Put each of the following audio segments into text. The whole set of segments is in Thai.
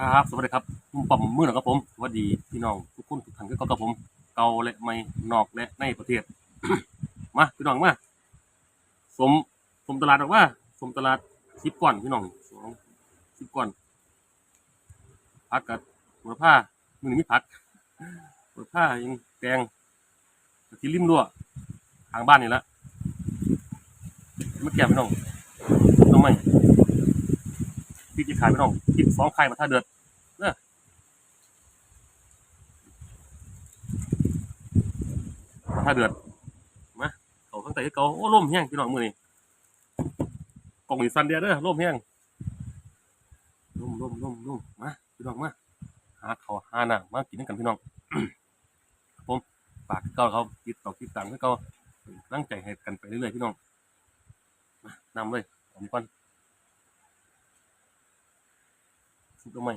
ครับสวัสดีครับผมปั๊มมือหน่อยครับผมสวัสดีพี่น้องทุกคนทุกท่านก็กับผมเก่าและไม่นอกและในประเทศ มาพี่น้องมาสมสมตลาดบอกว่าสมตลาดสิบก่อนพี่น้องสองสิบก่อนพักกับหัวผ้ามือนี้พักหัวผ้ายังแกงที่ริมรั้วทางบ้านนี่ละมาแก้พี่น้องต้องไม่พริกจะขายไม่ต้องพริกสองไข่มาถ้าเดือด นอะมาถ้าเดือดมาเขาตั้งแต่ที่าโอ้ร่มแห้งพี่น้องมือนี่กล่องอีสันเดียเด้อร่มแห้งร่มร่มร่มร่มมาพี่น้องมาหาเขาหาหน้ามากินด้วยกันพี่น้องผมฝากเขาเขาติดต่อติดตังให้เขาตั้งใจให้กันไปเรื่อยๆพี่น้องมานำเลยผมก่อนซุปทำไม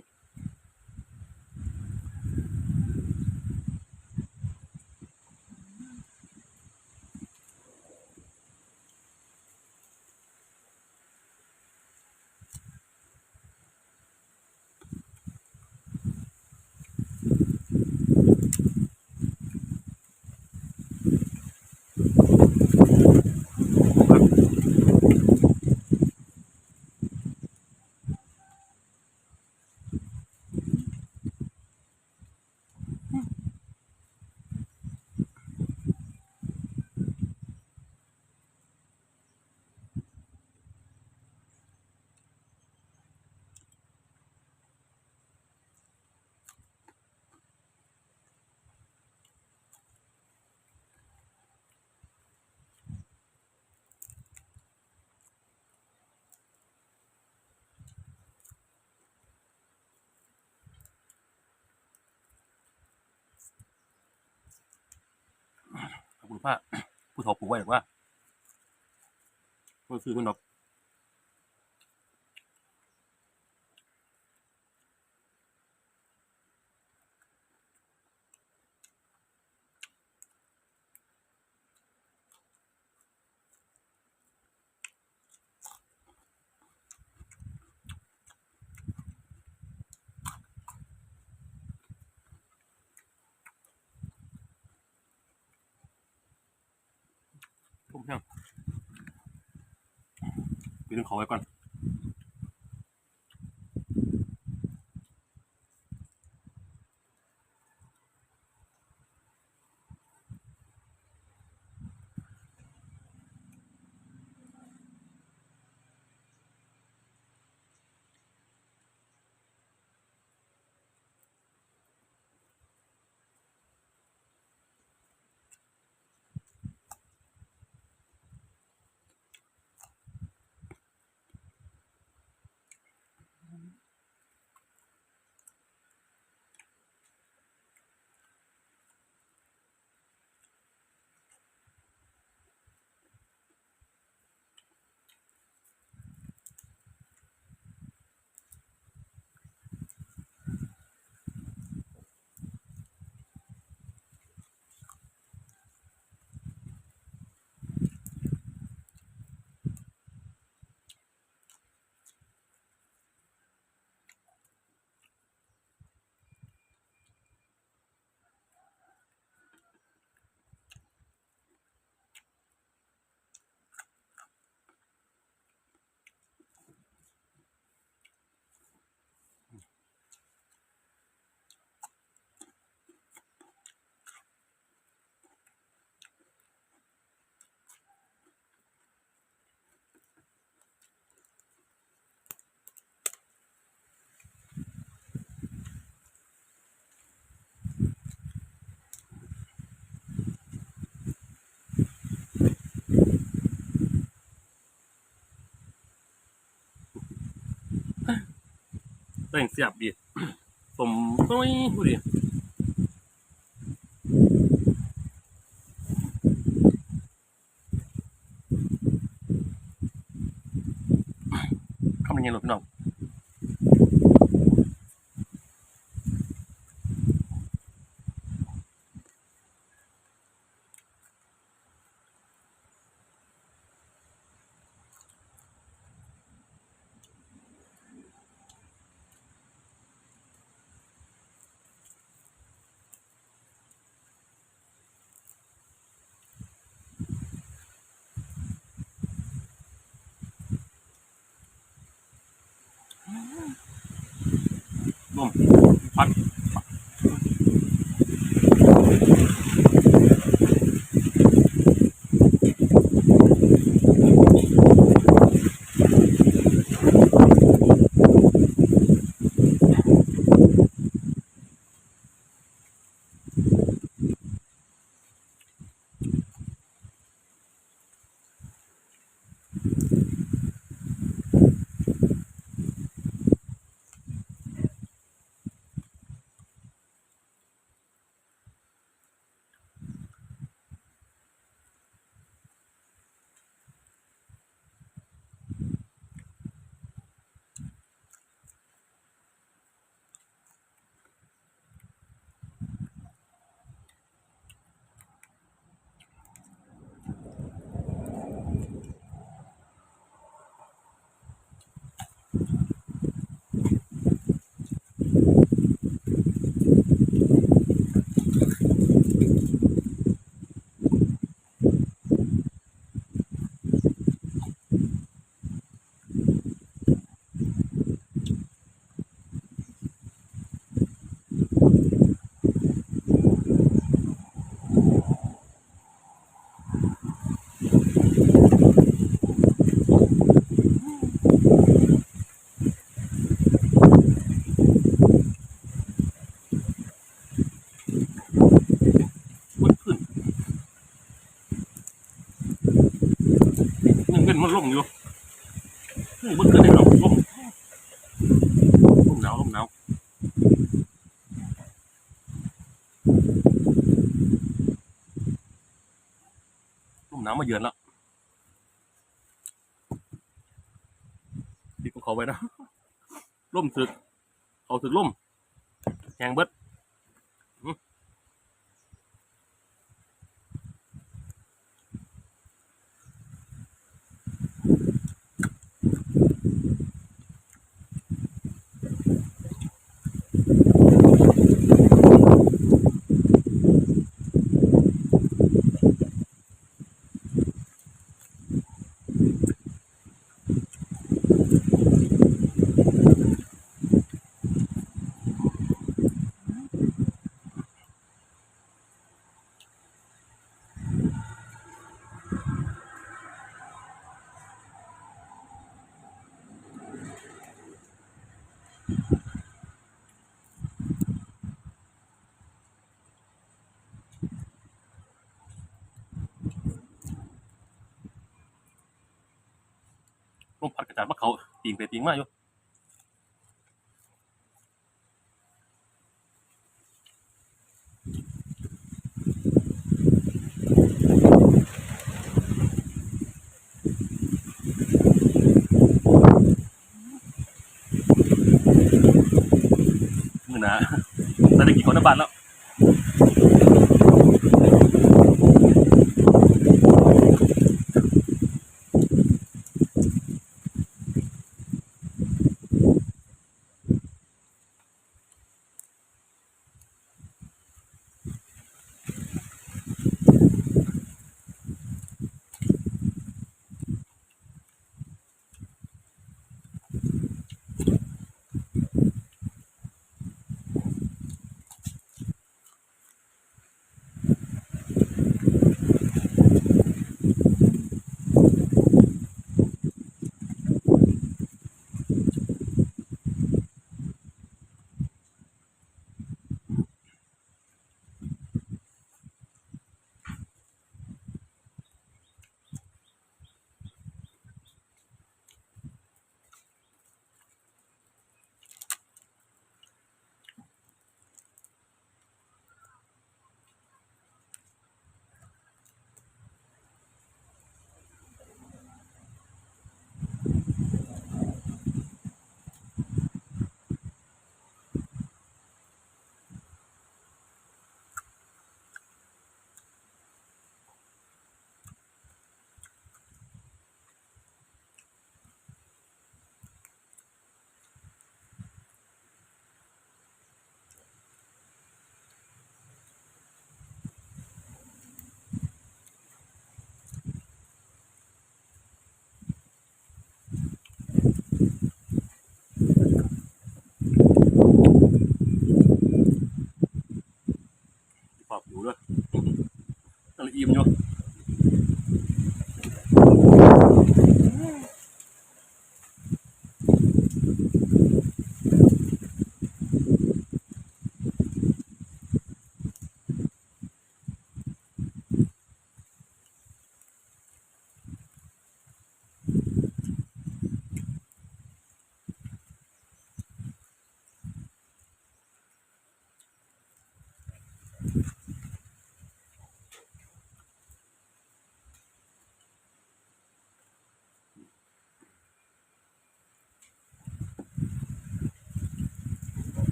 คุณป้าผู้ถอปลูกไว้หรือว่าคนซื้อมันดอก มีเรื่องขอไว้ก่อน แป้งเสียบดีสมต้อยดูดิคำยังไงหรอพี่น้อง ลมพัด มันขึ้นยังเป็นมันลมอยู่นี่มันขึ้นได้หรอลมลมหนาวลมหนาวลมห นาวมาเยือนแล้วติบของเขาไว้นะล่มสึกเขาสึกล่มแหงเบิด ลมพัดกระจายมาเขาตีงไปตีงมาอยู่มือนาแต่ได้กี่คนในบ้านแล้ว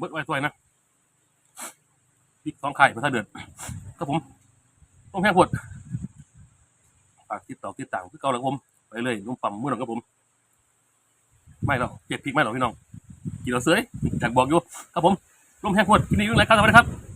เบิดไว้ถ้วยนะพริกสองไข่มาถ้าเดือดครับผม ต้องแห้งปวดฝากติดต่อติดต่างคือเก่าแล้วครับผม ไปเลยนุ่มปั่มมือหน่อยครับผม ไม่หรอกเจ็บพริกไม่หรอกพี่น้องกินเราเสยอยากบอกอยู่ครับผมร่มแห้งปวดกินดีอยู่ไรครับสวัสดีครับ